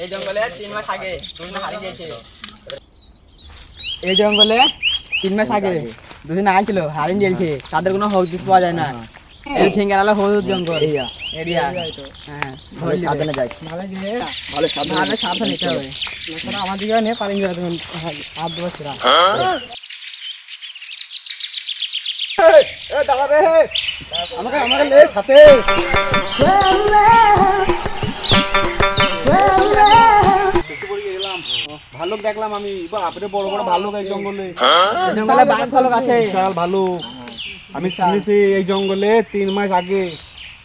এই জঙ্গলে তিন মাস আগে তুমি হারিয়ে গেছে এই আগে দুদিন আইছিল জেলছে তাদের কোনো হদিস পাওয়া যায় না। এই ছিঙ্গারালা হলুদ জঙ্গল। এরিয়া। হ্যাঁ সাবধানে যাই ভালো সাবধানে সাবধানে নিতে হবে। আমার দিকে নিয়ে পালিয়ে যাবে তুমি হাত দেবো সেরা আমাকে আমাকে লে সাথে। ভালুক দেখলাম আমি। বাপরে বড় বড় ভালুক এই জঙ্গলে। এই জঙ্গলে ফলক আছে। বিশাল ভালুক। আমি শুনেছি এই জঙ্গলে তিন মাস আগে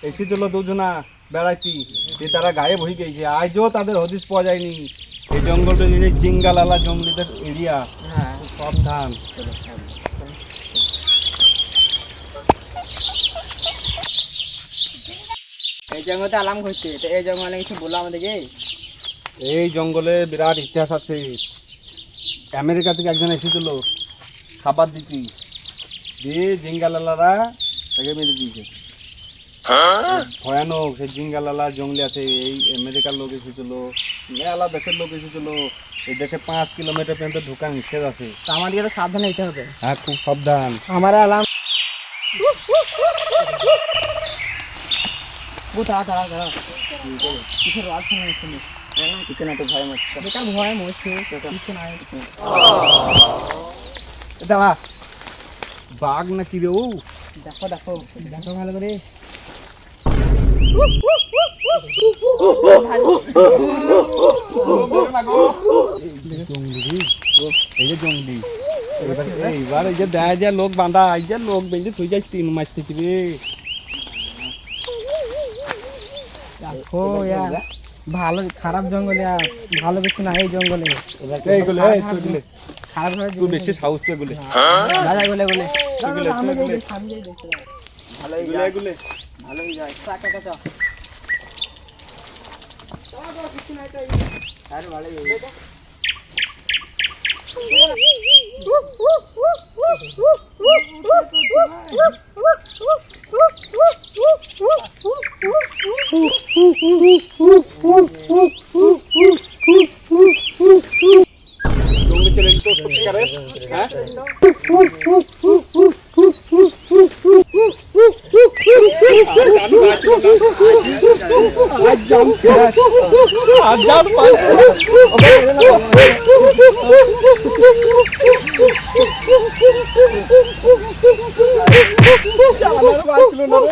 এসেছিল দুজনা বেড়াইতি যে তারা গায়েব হয়ে গেছে। আজও তাদের হদিস পাওয়া যায়নি। এই জঙ্গলটা নিয়ে জিঙ্গালালা জঙ্গলিদের এরিয়া হ্যাঁ। সাবধান। এই জঙ্গলে আলাম করছে। তো এই জঙ্গলে কিছু বলো আমাদেরকে এই জঙ্গলে বিরাট ইতিহাস আছে। আমেরিকা থেকে একজন এসেছিল খাবার দিতি। দিয়ে জিঙ্গালালারা তাকে মেরে দিয়েছে। ভয়ানক সেই জিঙ্গালালা জঙ্গলে আছে এই আমেরিকার লোক এসেছিল মেলা দেশের লোক এসেছিল এই দেশে পাঁচ কিলোমিটার পর্যন্ত ঢুকা নিষেধ আছে। তো আমাদেরকে তো সাবধানে নিতে হবে। হ্যাঁ খুব সাবধান। আমার আলাম শোনা কিছু না তো ভয় মরছে। বেকার ভয় মরছে কিছু না দাঁড়া বাঘ না কি রে ও? দেখো দেখো দেখো ভালো করে। জঙ্গলি। এইবার এই যে দেয় যে লোক বাঁধা এই যে লোক বেঁধে তুই যাই তিন মাস থেকে রে। দেখো ভালো খারাপ জঙ্গলে আর ভালো কিছু না এই জঙ্গলে। এইগুলো এই তুই গুলে। খারাপ তুই বেশি গুলে। দাদা বলে বলে এগুলো, সামনে এগুলো। দিয়ে সামনে দিয়ে দেখতে পাবো। ভালোই এগুলো যায় এগুলো ভালোই যায় কাকা কাকা আরে ভালোই যায়। চলে গেছে সত্যিকারে হ্যাঁ আজ জাম শেষ আজ জাম আমার বাঁচলো না রে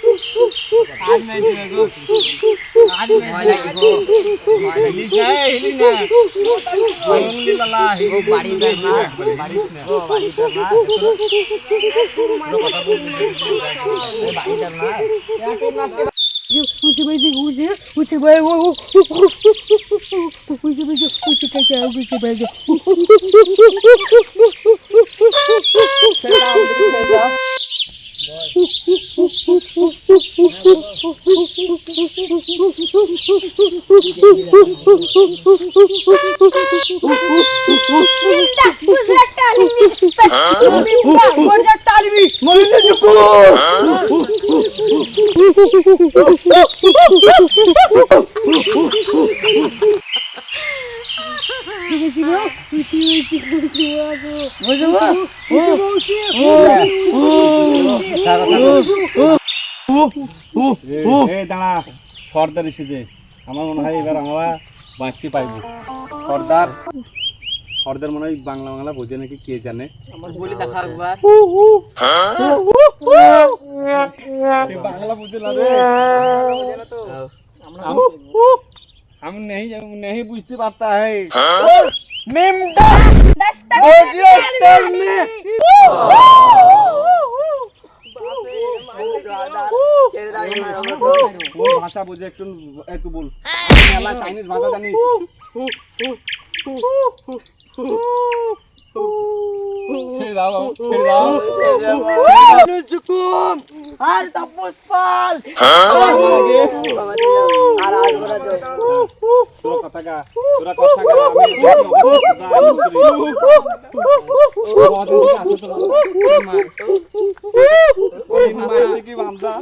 ভুকিন ধরে বৈশাখ হিলিস না হিলিস না জঙ্গলি লালা হিলিস বাড়ি বের না। বাড়িস না ও বাড়িটা না ও বাড়িটা না উঠে বেজে উঠে উঠে বেজে উঠে বেজে উঠে কাছে উঠে বেজে এ দাঁড়া সর্দার এসেছে আমার মনে হয় এবার আমরা বাঁচতে পাইব সর্দার সর্দার মনে হয় বাংলা বাংলা বোঝে নাকি কে জানে বলি দেখা একবার এই বাংলা বুঝে না রে हम नहीं नहीं बुझते पाता है মেমটা বুঝিয়ে ভাষা বুঝে একটু এ তুই বল মেলা চাইনিজ ভাষা জানিস ছেড়ে দাও ছেড়ে দাও জুকুম আর তাপস পাল আর তোরা কথা কা তোরা কথা কা আমি কি বান্দা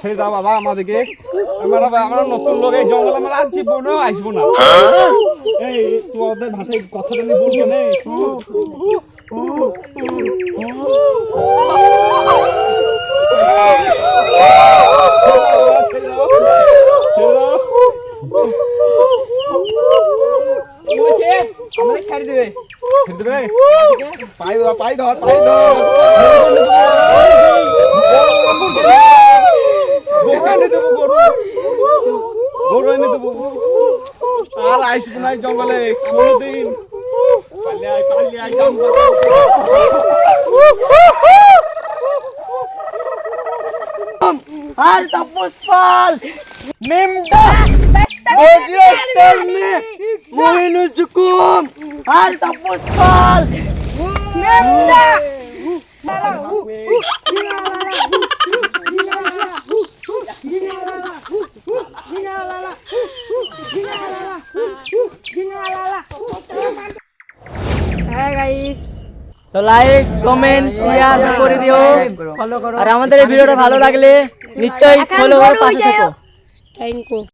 ছেড়ে যা বাবা আমাদেরকে আমরা আমরা নতুন লোক এই জঙ্গল আমরা আর জীবনেও আসব না এই তুই ওদের ভাষায় কথা জানি বলব না ছেড়ে দাও ছেড়ে দাও আমাদের ছেড়ে দেবে ছেড়ে দেবে পাই পাই ধর পাই ধর। গরু এনে দেবো গরু। গরু এনে দেবো। আর আইসবো নাই জঙ্গলে কোনোদিন। পালিয়ে আয় পালিয়ে আয় আর তাপস পাল। গাইস তো লাইক কমেন্ট শেয়ার করে দিও। আর আমাদের এই ভিডিওটা ভালো লাগলে নিশ্চয়ই ফলো করে পাশে থেকো। Thank you